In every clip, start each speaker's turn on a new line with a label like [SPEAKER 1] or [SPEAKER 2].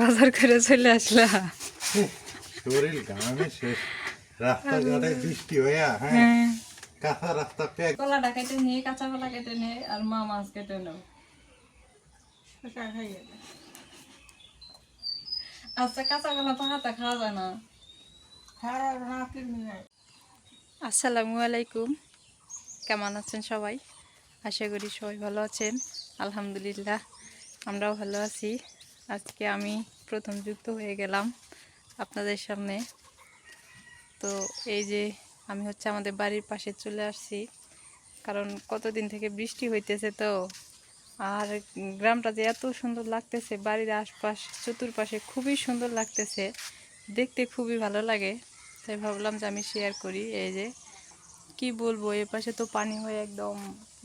[SPEAKER 1] বাজার করে চলে আসলা।
[SPEAKER 2] শরীর ঘামে শেষ। রাস্তাঘাটে বৃষ্টি হইয়া হ্যাঁ।
[SPEAKER 1] হ্যাঁ।
[SPEAKER 2] কাঁচা রাস্তা প্যাক
[SPEAKER 3] কলাটা কেটে নিয়ে কাঁচা কলা কেটে নিয়ে আর মা মাছ কেটে নেও। আচ্ছা কাঁচা কলা পাকাটা খাওয়া যায় না।
[SPEAKER 1] আসসালামু আলাইকুম। কেমন আছেন সবাই? আশা করি সবাই ভালো আছেন। আলহামদুলিল্লাহ আমরাও ভালো আছি। আজকে আমি প্রথম যুক্ত হয়ে গেলাম আপনাদের সামনে। তো এই যে আমি হচ্ছে আমাদের বাড়ির পাশে চলে আসছি, কারণ কতদিন থেকে বৃষ্টি হইতেছে তো, আর গ্রামটা যে এত সুন্দর লাগতেছে, বাড়ির আশপাশ চতুর্পাশে খুবই সুন্দর লাগতেছে, দেখতে খুবই ভালো লাগে। তাই ভাবলাম যে আমি শেয়ার করি, এই যে কি বলব এ পাশে তো পানি হয়ে একদম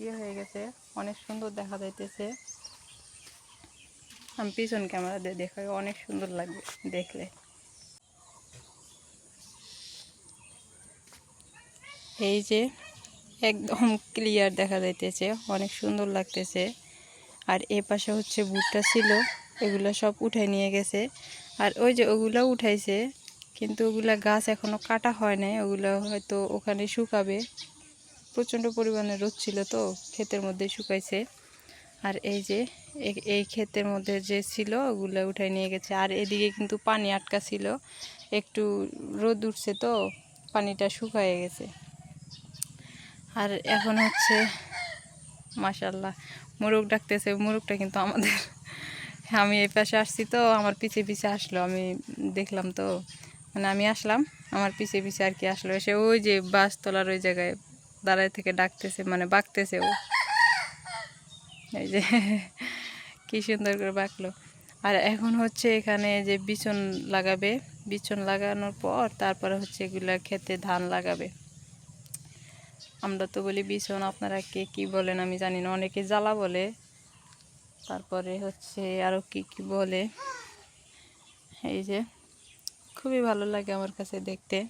[SPEAKER 1] ইয়ে হয়ে গেছে, অনেক সুন্দর দেখা যাইতেছে। আমি পিছন ক্যামেরা দিয়ে দেখাই, অনেক সুন্দর লাগবে দেখলে। এই যে একদম ক্লিয়ার দেখা যাইতেছে, অনেক সুন্দর লাগতেছে। আর এ পাশে হচ্ছে ভুট্টা ছিল, এগুলো সব উঠাই নিয়ে গেছে। আর ওই যে ওগুলো উঠাইছে, কিন্তু ওগুলা গাছ এখনও কাটা হয় নাই, ওগুলো হয়তো ওখানে শুকাবে। প্রচণ্ড পরিমাণে রোদ ছিল তো, ক্ষেতের মধ্যে শুকাইছে। আর এই যে, এই ক্ষেতের মধ্যে যে ছিল, ওগুলো উঠাই নিয়ে গেছে। আর এদিকে কিন্তু পানি আটকা ছিল। একটু রোদ উঠছে তো, পানিটা শুকায়ে গেছে। আর এখন হচ্ছে মাশাল্লাহ মোরগ ডাকতেছে। মোরগটা কিন্তু আমাদের, আমি এই পাশে আসছি তো, আমার পিছে পিছে আসলো। আমি দেখলাম তো মানে আমি আসলাম, আমার পিছে পিছে আর কি আসলো। এসে ওই যে বাস তোলার ওই জায়গায় দাঁড়ায় থেকে ডাকতেছে মানে বাঁকতেছে ও। এই যে কি সুন্দর করে বাঁকলো। আর এখন হচ্ছে এখানে যে বিচন লাগাবে বিচন লাগানোর পর তারপরে হচ্ছে এগুলা খেতে ধান লাগাবে। আমরা তো বলি বিচন আপনারা কে কি বলেন আমি জানি না, অনেকে জ্বালা বলে। তারপরে হচ্ছে আরও কি কি বলে। এই যে, খুবই ভালো লাগে আমার কাছে দেখতে।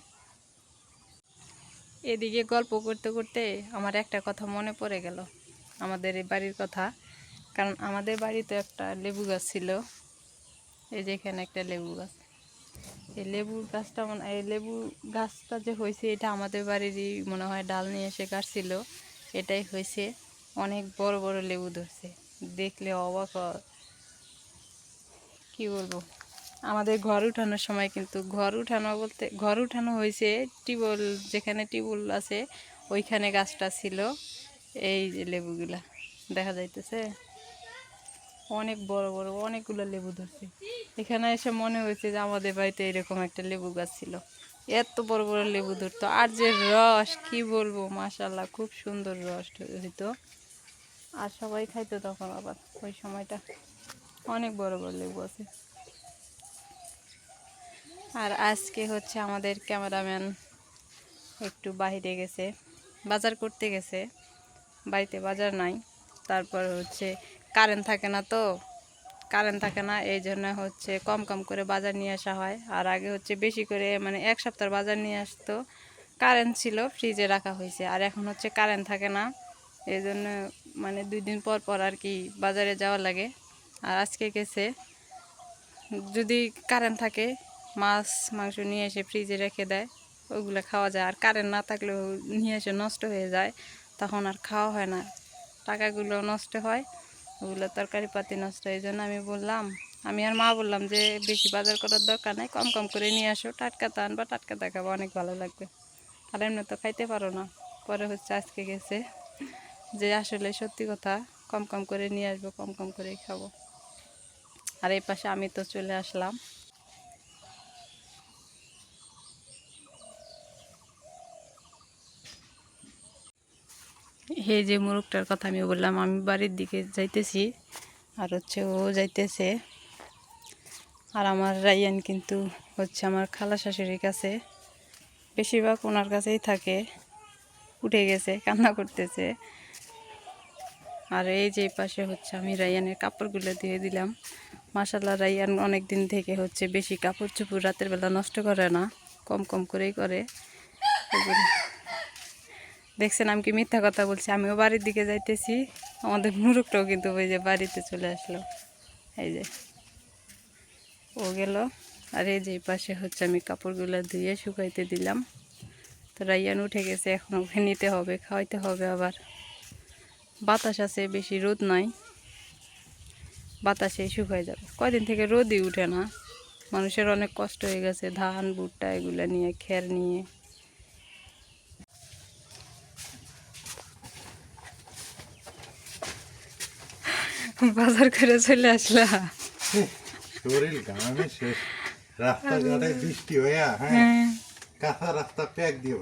[SPEAKER 1] এদিকে গল্প করতে করতে আমার একটা কথা মনে পড়ে গেল। আমাদের এই বাড়ির কথা। কারণ আমাদের বাড়িতে একটা লেবু গাছ ছিল। এই যে এখানে একটা লেবু গাছ। এই লেবুর গাছটা মনে এই লেবু গাছটা যে হয়েছে, এটা আমাদের বাড়িরই মনে হয় ডাল নিয়ে এসে গাছছিল এটাই হয়েছে। অনেক বড় বড় লেবু ধরছে। দেখলে অবাক। কি বলব? আমাদের ঘর উঠানোর সময় কিন্তু ঘর উঠানো বলতে ঘর উঠানো হয়েছে টিউবওয়েল যেখানে টিউবওয়েল আছে, ওইখানে গাছটা ছিল। এই যে লেবুগুলা, দেখা যাইতেছে। অনেক বড় বড়, অনেকগুলো লেবু ধরছে। এখানে এসে মনে হয়েছে যে আমাদের বাড়িতে এরকম একটা লেবু গাছ ছিল। এত বড় বড় লেবু ধরতো, আর যে রস, কি বলব মাশাল্লাহ খুব সুন্দর রস হইতো। আর সবাই খাইতো তখন আবার, ওই সময়টা। অনেক বড় বড় লেবু আছে। আর আজকে হচ্ছে আমাদের ক্যামেরাম্যান একটু বাহিরে গেছে, বাজার করতে গেছে। বাড়িতে বাজার নাই। তারপর হচ্ছে কারেন্ট থাকে না তো। কারেন্ট থাকে না, এই জন্য হচ্ছে কম কম করে বাজার নিয়ে আসা হয়। আর আগে হচ্ছে বেশি করে মানে এক সপ্তাহ বাজার নিয়ে আসতো। কারেন্ট ছিল ফ্রিজে রাখা হয়েছে। আর এখন হচ্ছে কারেন্ট থাকে না। এই জন্য মানে দুই দিন পর পর আর কি বাজারে যাওয়া লাগে। আর আজকে গেছে, যদি কারেন্ট থাকে, মাছ, মাংস নিয়ে এসে ফ্রিজে রেখে দেয়, ওগুলো খাওয়া যায়। আর কারেন্ট না থাকলেও নিয়ে এসে নষ্ট হয়ে যায়। তখন আর খাওয়া হয় না। টাকাগুলো নষ্ট হয়, ওগুলো তরকারি পাতি নষ্ট এই জন্য আমি বললাম, আমি আর মা বললাম যে বেশি বাজার করার দরকার নেই, কম কম করে নিয়ে আসো, টাটকা তো আনবা, টাটকা দেখাবো, অনেক ভালো লাগবে। আর এমনি তো খাইতে পারো না। পরে হচ্ছে আজকে গেছে যে আসলে সত্যি কথা, কম কম করে নিয়ে আসব, কম কম করেই খাব। আর এই পাশে আমি তো চলে আসলাম। এই যে মুরগটার কথা আমি বললাম, আমি বাড়ির দিকে যাইতেছি আর হচ্ছে ও যাইতেছে। আর আমার রাইয়ান কিন্তু হচ্ছে আমার খালা শাশুড়ির কাছে। বেশিরভাগ ওনার কাছেই থাকে। উঠে গেছে, কান্না করতেছে। আর এই যে পাশে হচ্ছে আমি রাইয়ানের কাপড়গুলো দিয়ে দিলাম। মাসাল্লাহ রাইয়ান অনেক দিন থেকে হচ্ছে বেশি কাপড় চোপড় রাতের বেলা নষ্ট করে না, কম কম করেই করে। দেখছেন, আমি কি মিথ্যা কথা বলছি? আমিও বাড়ির দিকে যাইতেছি। আমাদের মুরুখটাও কিন্তু ওই যে বাড়িতে চলে আসলো। এই যে, ও গেল। আর এই যে পাশে হচ্ছে আমি কাপড়গুলো ধুয়ে শুকাইতে দিলাম। তো রাইয়ান উঠে গেছে, এখন ওকে নিতে হবে, খাওয়াইতে হবে আবার। বাতাস আছে, বেশি রোদ নাই। বাতাসে শুকাই যাবে। কয়দিন থেকে রোদই উঠে না। মানুষের অনেক কষ্ট হয়ে গেছে, ধান, ভুট্টা এগুলো নিয়ে, খের নিয়ে। বাজার করে চলে আসলা।
[SPEAKER 2] শরীর ঘামে শেষ। রাস্তাঘাটে বৃষ্টি হইয়া হ্যাঁ
[SPEAKER 1] হ্যাঁ।
[SPEAKER 2] কাঁচা রাস্তা প্যাক দিব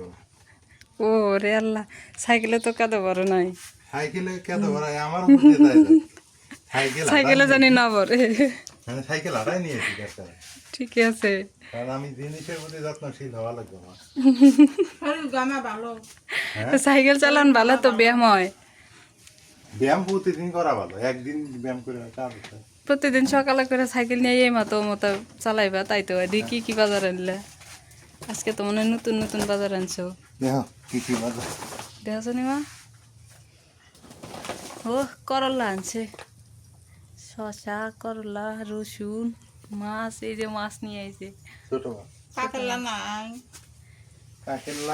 [SPEAKER 1] ও রে আল্লাহ সাইকেলে তো কাদো বড় নাই।
[SPEAKER 2] সাইকেলে কেত ভরা আমার যায় যায়। সাইকেল
[SPEAKER 1] সাইকেলে জানি না বড়।
[SPEAKER 2] নিয়ে- মানে সাইকেল হারাই নিয়েছি কাছে
[SPEAKER 1] ঠিকই আছে।
[SPEAKER 2] কারণ আমি জিনিসের প্রতি যত্নশীল হওয়া লাগবে আমার।
[SPEAKER 3] গামা
[SPEAKER 2] হ্যাঁ?
[SPEAKER 1] সাইকেল চালান ভালো তো ব্যায়াম হয়।
[SPEAKER 2] ব্যায়াম প্রতিদিন করা ভালো। একদিন ব্যায়াম করে কাজ
[SPEAKER 1] প্রতিদিন সকালে করে সাইকেল নিয়ে এই মতো মতো চালাইবা তাই তো। দেখি কি বাজার আনলে? আজকে তো মনে নতুন নতুন বাজার আনছো।
[SPEAKER 2] দেখো কি কি মজা
[SPEAKER 1] দেখছ নি মা ও করলা আনছে। শশা করলা রসুন মাছ এই যে মাছ নিয়ে আইছে।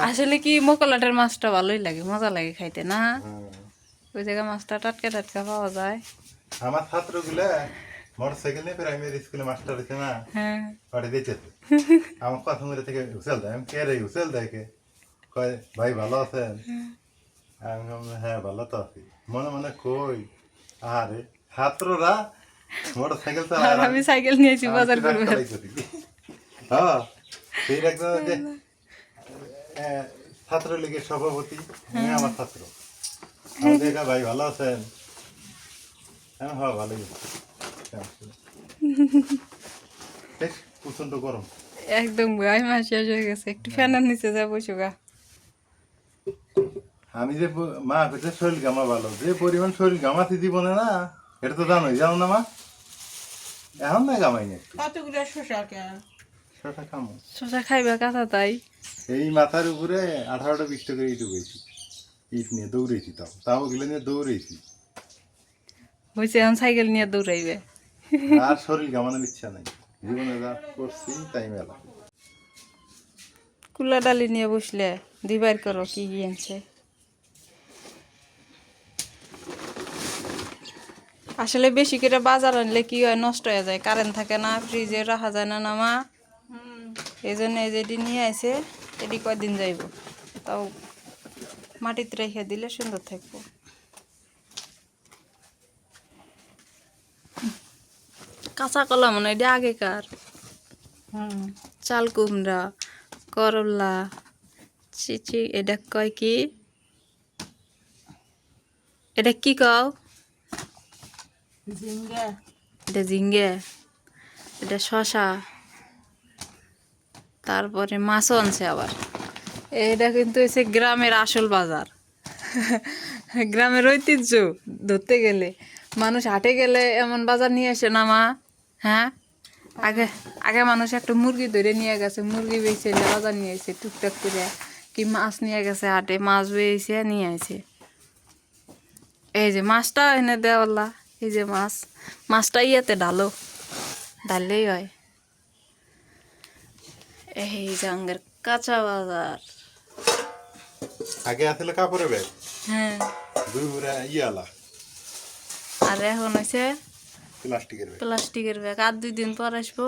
[SPEAKER 1] আসলে কি মোকলাটের মাছটা ভালোই লাগে মজা লাগে খাইতে না?
[SPEAKER 2] হ্যাঁ।
[SPEAKER 1] ওই জায়গায় মাছটা টাটকা টাটকা পাওয়া যায়।
[SPEAKER 2] আমার ছাত্রগুলা মোটর সাইকেল নিয়ে প্রাইমারি স্কুলে মাস্টার হয়েছে না
[SPEAKER 1] হ্যাঁ।
[SPEAKER 2] আমার কথা থেকে হুসেল দেয় আমি কে রে দেয় কে? কয় ভাই ভালো আছেন? আমি হ্যাঁ ভালো তো আছি। মনে মনে কই আরে ছাত্ররা মোটর সাইকেল
[SPEAKER 1] আমি সাইকেল নিয়েছি বাজার করব
[SPEAKER 2] হ্যাঁ সেই একজন যে আহ, ছাত্রলীগের সভাপতি আমার ছাত্র। দেখা ভাই ভালো আছেন? হ্যাঁ হ্যাঁ ভালোই প্রচণ্ড গরম।
[SPEAKER 1] একদম গায়ে মাস শেষ হয়ে গেছে। একটু ফ্যানের নিচে যা বসো
[SPEAKER 2] আমি যে মা শরীর গামা ভালো যে পরিমাণ শরীর গামাতে জীবনে না এটা তো জানোই জানো না মা? এখন না গামাই না
[SPEAKER 3] কতগুলো
[SPEAKER 2] খামো।
[SPEAKER 1] শশা খাইবা কাঁথা তাই।
[SPEAKER 2] এই মাথার উপরে আঠারোটা বিশটা করে ইট উঠেছি ইট নিয়ে দৌড়েছি তাও। তাও ওগুলো নিয়ে দৌড়েছি
[SPEAKER 1] এখন সাইকেল নিয়ে দৌড়াইবে।
[SPEAKER 2] আর শরীর গামানোর ইচ্ছা নাই। জীবনে যা করছি তাই মেলা।
[SPEAKER 1] কুলা ডালি নিয়ে বসলে দিবার করো কি আনছে। আসলে বেশি করে বাজার আনলে কি হয় নষ্ট হয়ে যায়। কারেন্ট থাকে না ফ্রিজে রাখা যায় না না মা। এই জন্য এই যেটি নিয়ে আসে এটি কয়দিন যাইব? তাও মাটিতে রেখে দিলে সুন্দর থাকব। কাঁচা কলা মনে এটা আগেকার। চাল কুমড়া করলা চিচি এটা কয় কি? এটা কি কও?
[SPEAKER 3] ঝিঙ্গা।
[SPEAKER 1] এটা ঝিঙ্গে এটা শশা তারপরে মাছও আনছে আবার। এটা কিন্তু এসে গ্রামের আসল বাজার। গ্রামের ঐতিহ্য ধরতে গেলে। মানুষ হাটে গেলে এমন বাজার নিয়ে আসে না, মা? হ্যাঁ? আগে আগে মানুষ একটা মুরগি ধরে নিয়ে গেছে, মুরগি বেছে বাজার নিয়ে আসে, টুকটাক করে। কি মাছ নিয়ে গেছে হাটে, মাছ বেয়েছে নিয়ে আসে। এই যে মাছটা এনে দেওয়াল্লা এই যে মাছ। মাছটা ইয়াতে ডালো ডাললেই হয়। এই জাঙ্গের কাঁচা বাজার।
[SPEAKER 2] আগে আসলে কাপড়ের ব্যাগ?
[SPEAKER 1] হ্যাঁ।
[SPEAKER 2] দুই ঘুরে ইয়ালা
[SPEAKER 1] আর এখন হয়েছে
[SPEAKER 2] প্লাস্টিকের ব্যাগ।
[SPEAKER 1] প্লাস্টিকের ব্যাগ। আর দুই দিন পর আসব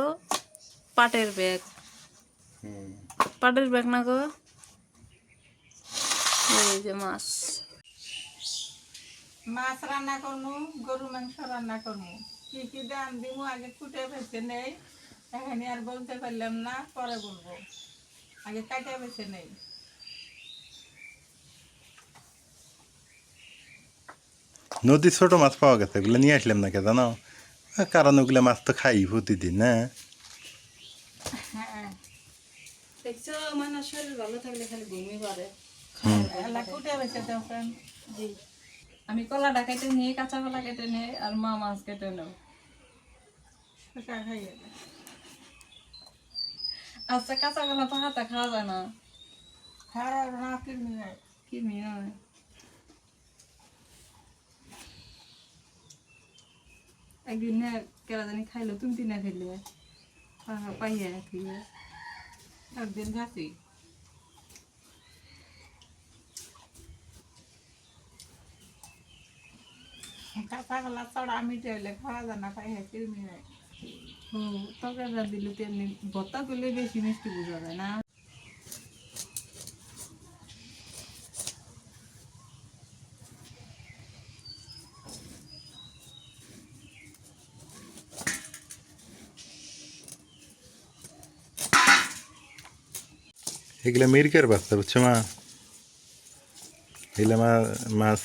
[SPEAKER 1] পাটের ব্যাগ।
[SPEAKER 2] হুম।
[SPEAKER 1] পাটের ব্যাগ না গো? এই যে মাছ।
[SPEAKER 3] মাছ রান্না করব গরু মাংস রান্না করব কি কি দাম দিব আগে কুটে বেছে নেই। এখানে আর বলতে পারলাম না পরে বলব। আগে কাটে বেছে নেই।
[SPEAKER 2] নদীর ছোট মাছ পাওয়া গেছে ওগুলো নিয়ে আসলাম না কে জানো কারণ ওগুলো মাছ তো খাই প্রতিদিন না
[SPEAKER 3] হ্যাঁ।
[SPEAKER 1] দেখছ শরীর ভালো থাকলে খালি ঘুমিয়ে পারে
[SPEAKER 3] এলা কুটে বেছে আমি কলাটা কেটে নিয়ে কাঁচা কলা কেটে নিই আর মা মাছ কেটে নেব আচ্ছা কাঁচা কলা পাকাটা খাওয়া যায় না। খাওয়া না কিনে নেয়
[SPEAKER 1] কি মেয়ে হয় একদিন না কেরা জানি খাইলো তুমি তিনা খাইলে।
[SPEAKER 3] পাইয়ে রাখি একদিন খাসি কাঁচা কলা চড়া মিটে হলে খাওয়া যায় না পাইয়ে কিরমি হয় হুম তরকারিটা দিলে তেমনি ভর্তা করলে বেশি মিষ্টি বোঝা যায় না।
[SPEAKER 2] এগুলা মিরকের বাচ্চা বুঝছ মা? এগুলা মা মাছ।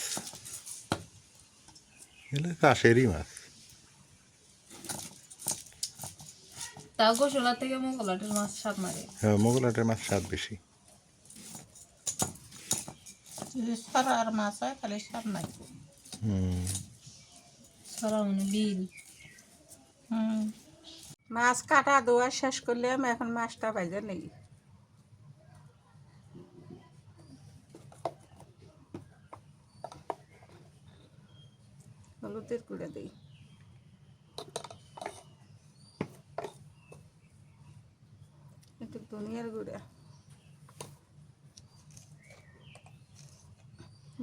[SPEAKER 2] এগুলো কাশেরই মাছ।
[SPEAKER 1] তাও থেকে মোগলাটের মাছ স্বাদ মারে।
[SPEAKER 2] হ্যাঁ মোগলাটের মাছ স্বাদ বেশি।
[SPEAKER 3] মাছ হয় তাহলে সব নাই।
[SPEAKER 2] হুম।
[SPEAKER 1] সারা মানে বিল।
[SPEAKER 3] হুম। মাছ কাটা ধোয়া শেষ করলে আমি এখন মাছটা ভাইজা নেই। হলুদের গুঁড়া দিই একটু ধনিয়ার গুঁড়া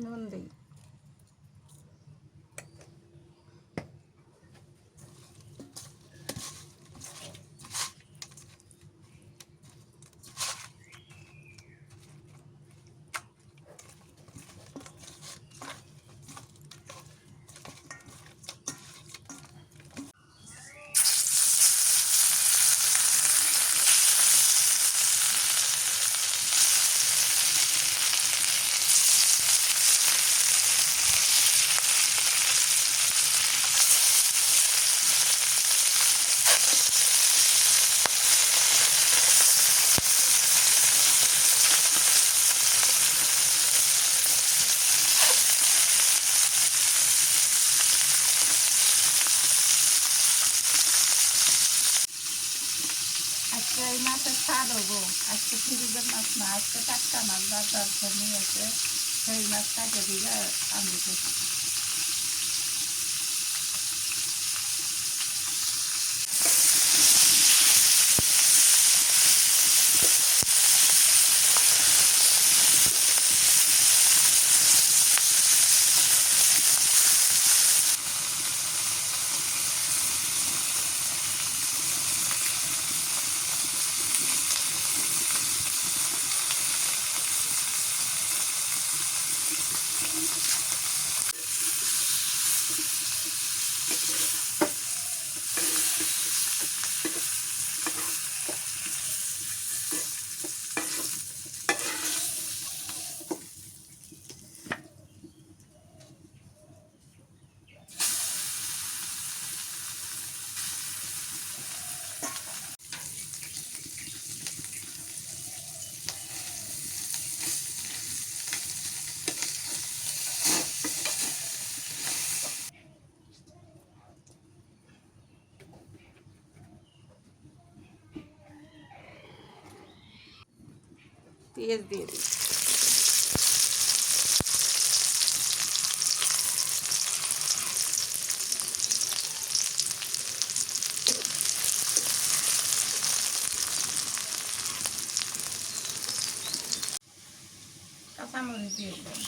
[SPEAKER 3] নুন দিই আজকে এই মাছের স্বাদ হব আজকে ফ্রিজের মাছ না আজকে টাটকা মাছ বাজার থেকে নিয়ে এসে সেই মাছ কাটে দিলে আমি খেতে পেঁয়াজ দিয়ে দিই। কাঁচামরিচ দিয়ে দিলাম।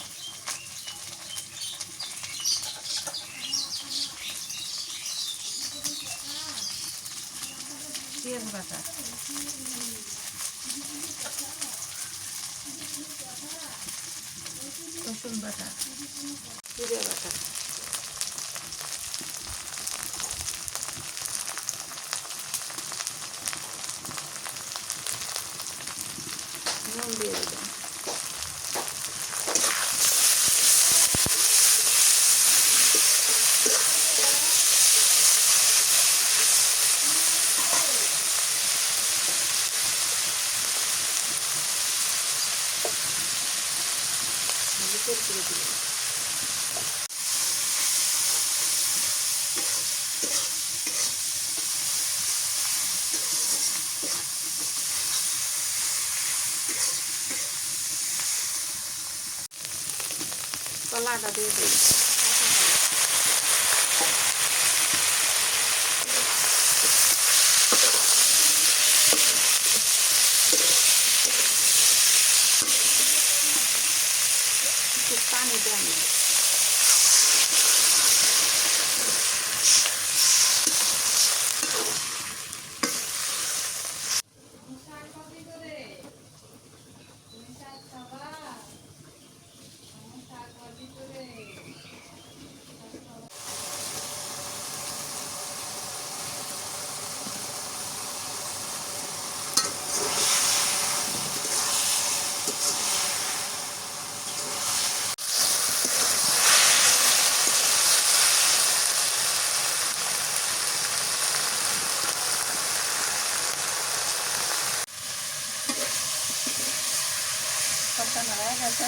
[SPEAKER 3] পেঁয়াজ বাটা। রসুন বাটা। জিরে বাটা নুন দিয়ে দিলাম তেল করে দিলাম কলাটা দিয়ে দিই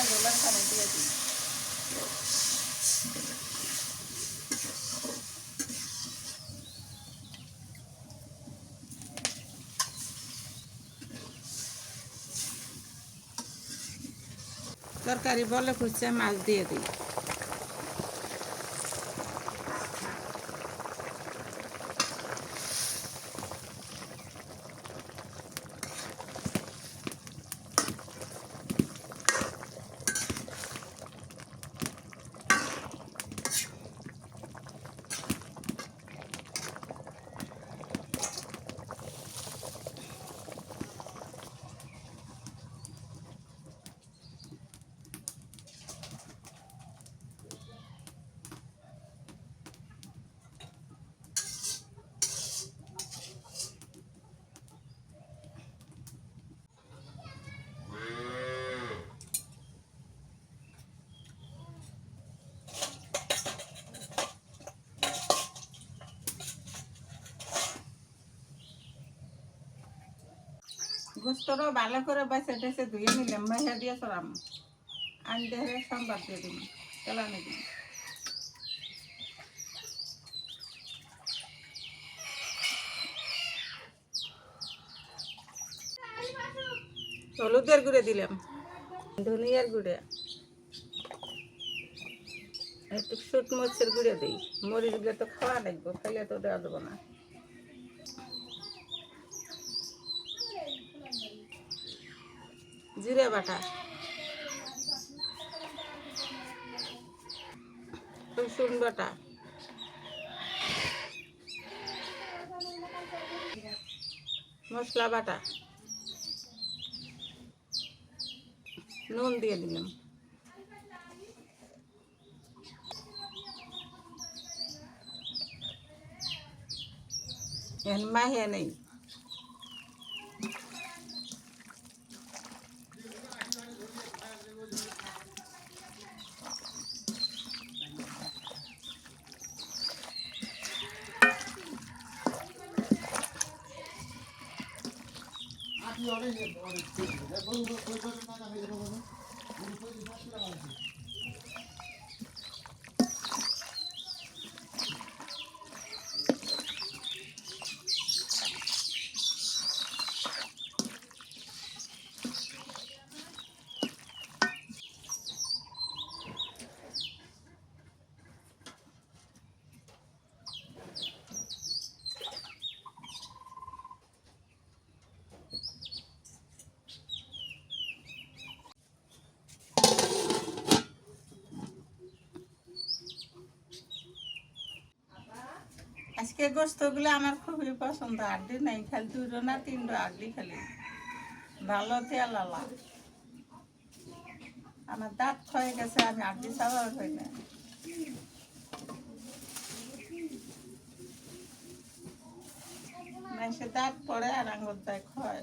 [SPEAKER 3] ঝোলের পানি দিয়ে দিই তরকারি বলে খুঁজছে মাছ দিয়ে দিই। গোস্তটা ভালো করে বেছে টেছে ধুয়ে নিলাম মেহে দিয়ে সরাম আন দেহে সম্বাদ দিয়ে দিন তেলানি দিন হলুদের গুঁড়ে দিলাম। ধনিয়ার গুঁড়ে। একটু শুট গুঁড়ে দিই। মরিচগুলো তো খাওয়া লাগবে খাইলে তো দেওয়া দেবো না। জিরে বাটা। রসুন বাটা। মশলা বাটা। নুন দিয়ে দিলাম। এখন মাহিয়া নেই কি হবে আজকে গোস্তগুলো আমার খুবই পছন্দ, আড্ডি নাই, খালি দুটো না তিনটো আড্ডি খালি। ভালো তেল আলা। আমার দাঁত ক্ষয়ে গেছে, আমি আড্ডি চাওয়ার হই না। সে দাঁত পড়ে আর আঙুর দায় ক্ষয়।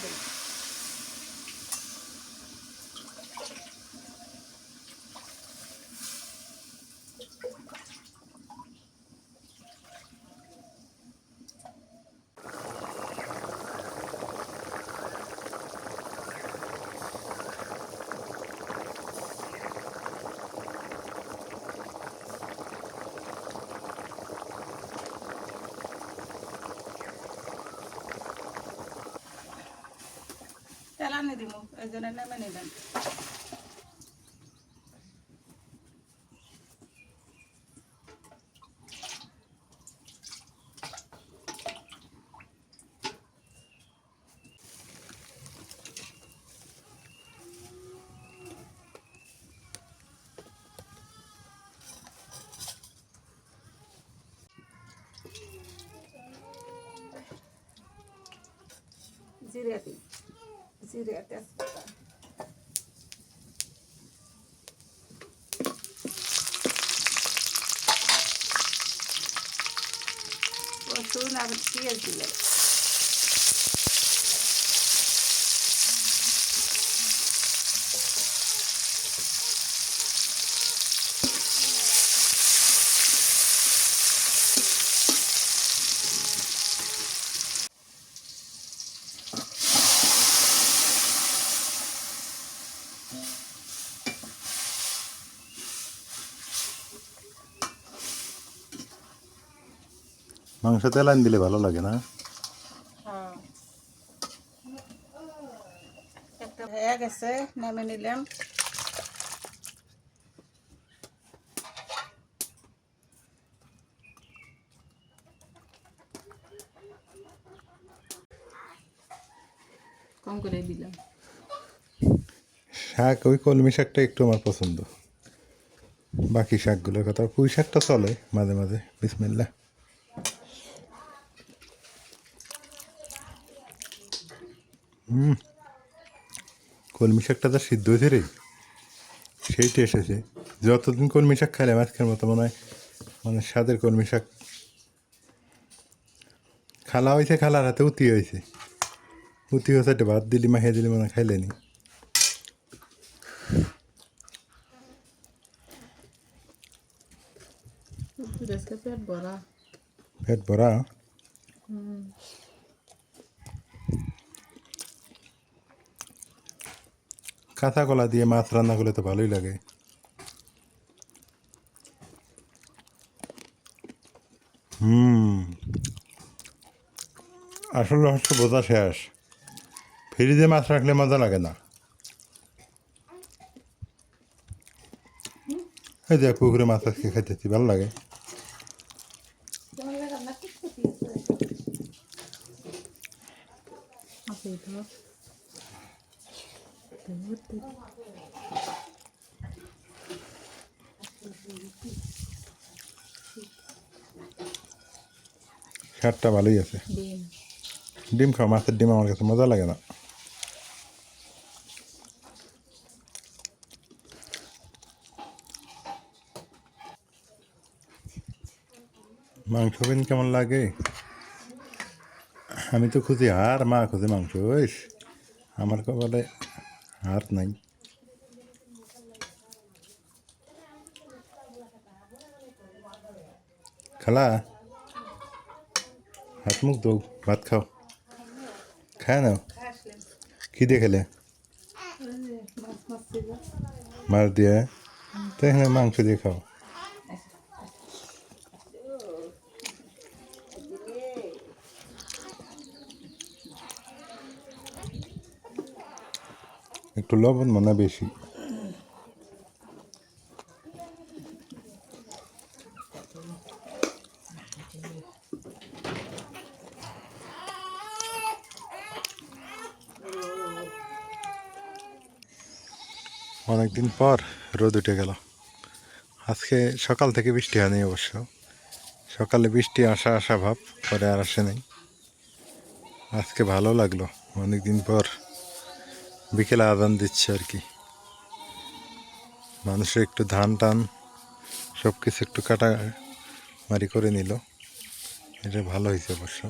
[SPEAKER 3] Cuídate. পানি দিয়ে দিই তেলানি দিব এই জন্য নেমে নিলেন জিরে দিই জিরে তেজপাতা রসুন আর পেঁয়াজ দিলাম
[SPEAKER 2] মাংস তেল আন দিলে ভালো লাগে না।
[SPEAKER 3] একটা হয়ে গেছে নেমে নিলাম। কম করে দিলাম।
[SPEAKER 2] শাক ওই কলমি শাকটা একটু আমার পছন্দ। বাকি শাকগুলোর কথা পুঁই শাকটা চলে মাঝে মাঝে বিসমিল্লা হুম। কলমি শাকটা তো সিদ্ধ হয়েছে রে। সেইটা এসেছে যতদিন কলমি শাক খাইলাম আজকের মতো মনে হয় মানে স্বাদের কলমি শাক। খালা হয়েছে খালার হাতে উতি হয়েছে। উতি হয়েছে একটা ভাত দিলি মাখিয়ে দিলি মনে খাইলেনি
[SPEAKER 3] আজকে পেট ভরা।
[SPEAKER 2] পেট ভরা? কাঁচা কলা দিয়ে মাছ রান্না করলে তো ভালোই লাগে। হুম। আসল রহস্য বোঝা শেষ। ফ্রিজে মাছ রাখলে মজা লাগে না। এই যে পুকুরে মাছ আজকে খাইতেছি, ভালো লাগে
[SPEAKER 3] আছে তো
[SPEAKER 2] স্বাদটা ভালোই আছে।
[SPEAKER 3] ডিম।
[SPEAKER 2] খাও মাছের ডিম আমার কাছে মজা লাগে না। মাংস বেন কেমন লাগে? আমি তো খুঁজি হার মা খুঁজে মাংস ওইস। আমার কপালে হার নাই। খালা? হাত মুখ দৌ ভাত খাও। খায় কি দিয়ে খেলে? মাছ দিয়ে তো এখানে মাংস দিয়ে খাও। একটু লবণ মনে হয় বেশি। অনেকদিন পর রোদ উঠে গেল। আজকে সকাল থেকে বৃষ্টি হয়নি অবশ্য। সকালে বৃষ্টি আসা আসা ভাব, পরে আর আসে নাই। আজকে ভালো লাগল, অনেকদিন পর বিকেলে আদান দিচ্ছে আর কি। মানুষের একটু ধান টান সব কিছু একটু কাটা মারি করে নিল। এটা ভালো হয়েছে অবশ্য।